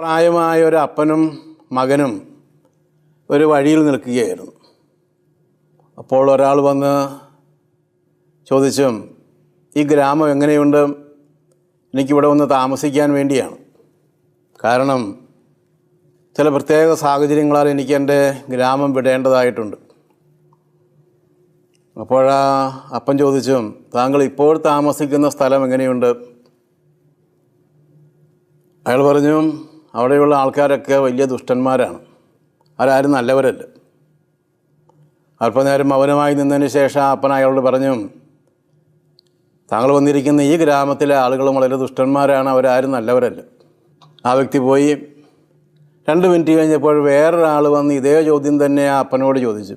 പ്രായമായ ഒരു അപ്പനും മകനും ഒരു വഴിയിൽ നിൽക്കുകയായിരുന്നു. അപ്പോൾ ഒരാൾ വന്ന് ചോദിച്ചും ഈ ഗ്രാമം എങ്ങനെയുണ്ട്? എനിക്കിവിടെ ഒന്ന് താമസിക്കാൻ വേണ്ടിയാണ്. കാരണം ചില പ്രത്യേക സാഹചര്യങ്ങളാൽ എനിക്ക് എന്റെ ഗ്രാമം വിടേണ്ടതായിട്ടുണ്ട്. അപ്പോഴാ അപ്പൻ ചോദിച്ചും താങ്കൾ ഇപ്പോൾ താമസിക്കുന്ന സ്ഥലം എങ്ങനെയുണ്ട്? അയാൾ പറഞ്ഞു അവിടെയുള്ള ആൾക്കാരൊക്കെ വലിയ ദുഷ്ടന്മാരാണ്. അവരാരും നല്ലവരല്ല. അല്പനേരം മൗനമായി നിന്നതിന് ശേഷം അപ്പൻ അയാളോട് പറഞ്ഞു താങ്കൾ വന്നിരിക്കുന്ന ഈ ഗ്രാമത്തിലെ ആളുകൾ വളരെ ദുഷ്ടന്മാരാണ് അവരാരും നല്ലവരല്ല. ആ വ്യക്തി പോയി. രണ്ട് മിനിറ്റ് കഴിഞ്ഞപ്പോൾ വേറൊരാൾ വന്ന് ഇതേ ചോദ്യം തന്നെ ആ അപ്പനോട് ചോദിച്ചു.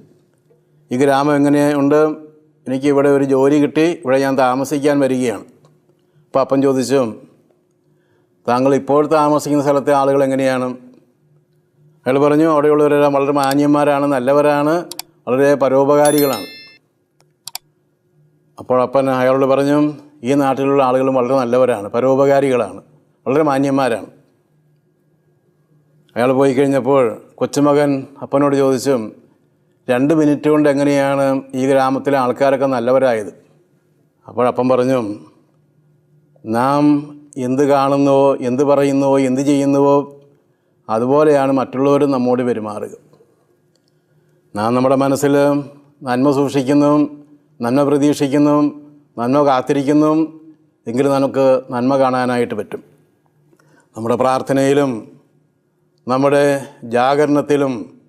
ഈ ഗ്രാമം എങ്ങനെയുണ്ട്? എനിക്ക് ഇവിടെ ഒരു ജോലി കിട്ടി ഇവിടെ ഞാൻ താമസിക്കാൻ വരികയാണ്. അപ്പോൾ അപ്പൻ ചോദിച്ചു താങ്കൾ ഇപ്പോൾ താമസിക്കുന്ന സ്ഥലത്തെ ആളുകൾ എങ്ങനെയാണ്? അയാൾ പറഞ്ഞു അവിടെയുള്ളവരെല്ലാം വളരെ മാന്യന്മാരാണ് നല്ലവരാണ് വളരെ പരോപകാരികളാണ്. അപ്പോൾ അപ്പൻ അയാളോട് പറഞ്ഞു ഈ നാട്ടിലുള്ള ആളുകളും വളരെ നല്ലവരാണ് പരോപകാരികളാണ് വളരെ മാന്യന്മാരാണ്. അയാൾ പോയി കഴിഞ്ഞപ്പോൾ കൊച്ചുമകൻ അപ്പനോട് ചോദിച്ചു രണ്ട് മിനിറ്റ് കൊണ്ട് എങ്ങനെയാണ് ഈ ഗ്രാമത്തിലെ ആൾക്കാരൊക്കെ നല്ലവരായത്? അപ്പോൾ അപ്പോഴപ്പം പറഞ്ഞു നാം എന്ത് കാണുന്നുവോ എന്ത് പറയുന്നുവോ എന്ത് ചെയ്യുന്നുവോ അതുപോലെയാണ് മറ്റുള്ളവരും നമ്മോട് പെരുമാറുക. നാം നമ്മുടെ മനസ്സിൽ നന്മ സൂക്ഷിക്കുന്നു നന്മ പ്രതീക്ഷിക്കുന്നു നന്മ കാത്തിരിക്കുന്നു എങ്കിൽ നമുക്ക് നന്മ കാണാനായിട്ട് പറ്റും. നമ്മുടെ പ്രാർത്ഥനയിലും നമ്മുടെ ജാഗരണത്തിലും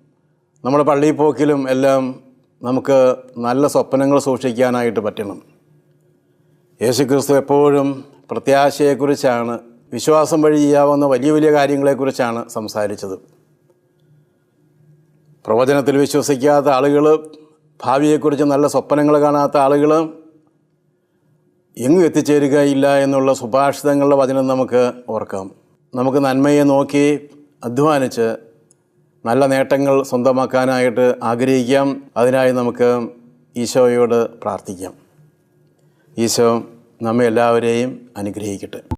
നമ്മുടെ പള്ളിപ്പോക്കിലും എല്ലാം നമുക്ക് നല്ല സ്വപ്നങ്ങൾ സൂക്ഷിക്കാനായിട്ട് പറ്റണം. യേശുക്രിസ്തു എപ്പോഴും പ്രത്യാശയെക്കുറിച്ചാണ് വിശ്വാസം വഴി ചെയ്യാവുന്ന വലിയ വലിയ കാര്യങ്ങളെക്കുറിച്ചാണ് സംസാരിച്ചത്. പ്രവചനത്തിൽ വിശ്വസിക്കാത്ത ആളുകൾ ഭാവിയെക്കുറിച്ച് നല്ല സ്വപ്നങ്ങൾ കാണാത്ത ആളുകൾ എങ്ങും എത്തിച്ചേരുകയില്ല എന്നുള്ള സുഭാഷിതങ്ങളുടെ വചനം നമുക്ക് ഓർക്കാം. നമുക്ക് നന്മയെ നോക്കി അധ്വാനിച്ച് നല്ല നേട്ടങ്ങൾ സ്വന്തമാക്കാനായിട്ട് ആഗ്രഹിക്കാം. അതിനായി നമുക്ക് ഈശോയോട് പ്രാർത്ഥിക്കാം. ഈശോ നമ്മെ എല്ലാവരെയും അനുഗ്രഹിക്കട്ടെ.